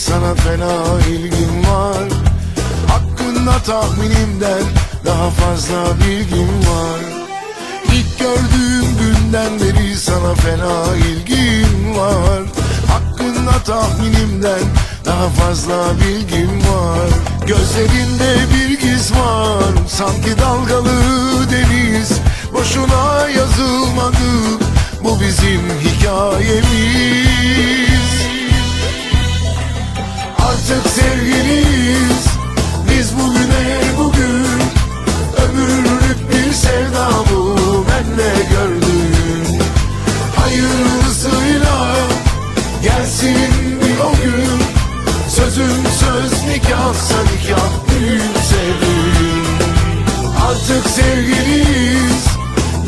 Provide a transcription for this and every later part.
sana fena ilgim var. Hakkında tahminimden daha fazla bilgim var. İlk gördüğüm günden beri sana fena ilgim var. Hakkında tahminimden daha fazla bilgim var. Gözlerinde bir giz var. Sanki dalgalı deniz. Boşuna yazılmadı Bu bizim hikayemiz sevgiliyiz. Biz bugüne bugün Ömürlük bir sevda bu benle gördüğün Hayırlısıyla gelsin bir o gün. Sözüm söz nikahsa nikah düğünse düğün Artık sevgiliyiz.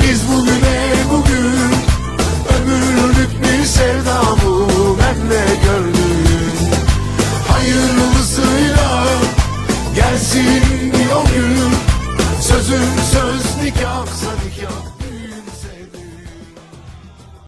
Biz bugüne bugün Küstüm söz nikahsa nikah